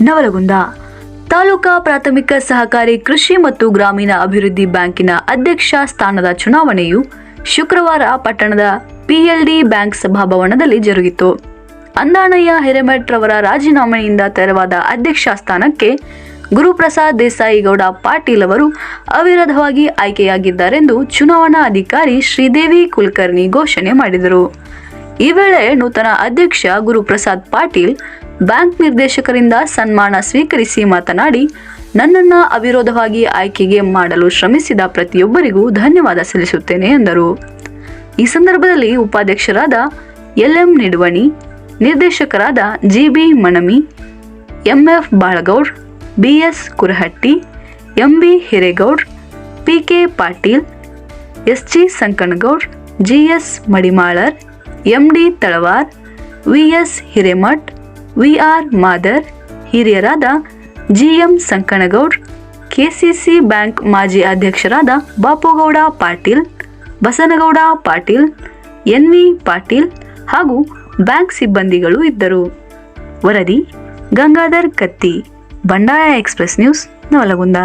ನವಲಗುಂದ. ತಾಲೂಕಾ ಪ್ರಾಥಮಿಕ ಸಹಕಾರಿ ಕೃಷಿ ಮತ್ತು ಗ್ರಾಮೀಣ ಅಭಿವೃದ್ಧಿ ಬ್ಯಾಂಕಿನ ಅಧ್ಯಕ್ಷ ಸ್ಥಾನದ ಚುನಾವಣೆಯು ಶುಕ್ರವಾರ ಪಟ್ಟಣದ ಪಿಎಲ್ಡಿ ಬ್ಯಾಂಕ್ ಸಭಾಭವನದಲ್ಲಿ ಜರುಗಿತು. ಅಂದಾಣಯ್ಯ ಹಿರೇಮಠ್ ರವರ ರಾಜೀನಾಮೆಯಿಂದ ತೆರವಾದ ಅಧ್ಯಕ್ಷ ಸ್ಥಾನಕ್ಕೆ ಗುರುಪ್ರಸಾದ್ ದೇಸಾಯಿಗೌಡ ಪಾಟೀಲ್ ಅವರು ಅವಿರೋಧವಾಗಿ ಆಯ್ಕೆಯಾಗಿದ್ದಾರೆಂದು ಚುನಾವಣಾ ಅಧಿಕಾರಿ ಶ್ರೀದೇವಿ ಕುಲಕರ್ಣಿ ಘೋಷಣೆ ಮಾಡಿದರು. ಈ ವೇಳೆ ನೂತನ ಅಧ್ಯಕ್ಷ ಗುರುಪ್ರಸಾದ್ ಪಾಟೀಲ್ ಬ್ಯಾಂಕ್ ನಿರ್ದೇಶಕರಿಂದ ಸನ್ಮಾನ ಸ್ವೀಕರಿಸಿ ಮಾತನಾಡಿ, ನನ್ನನ್ನು ಅವಿರೋಧವಾಗಿ ಆಯ್ಕೆಗೆ ಮಾಡಲು ಶ್ರಮಿಸಿದ ಪ್ರತಿಯೊಬ್ಬರಿಗೂ ಧನ್ಯವಾದ ಸಲ್ಲಿಸುತ್ತೇನೆ ಎಂದರು. ಈ ಸಂದರ್ಭದಲ್ಲಿ ಉಪಾಧ್ಯಕ್ಷರಾದ ಎಲ್ಎಂ ನಿಡುವಣಿ, ನಿರ್ದೇಶಕರಾದ GB Manami, MF Balagoud, BS Kurahatti, MB Hiregoud, PK Patil, SG Sankanagoud, GS Madimalar MD Talawar V S Hiremath V R Madar ಹಿರಿಯರಾದ G M Sankanagoud KCC bank ಮಾಜಿ ಅಧ್ಯಕ್ಷರಾದ ಬಾಪುಗೌಡ ಪಾಟೀಲ್ ಬಸನಗೌಡ ಪಾಟೀಲ್ ಎನ್ ವಿ ಪಾಟೀಲ್ ಹಾಗೂ ಬ್ಯಾಂಕ್ ಸಿಬ್ಬಂದಿಗಳು ಇದ್ದರು. ವರದಿ ಗಂಗಾಧರ್ ಕತ್ತಿ, ಬಂಡಾಯ express news Navalgund.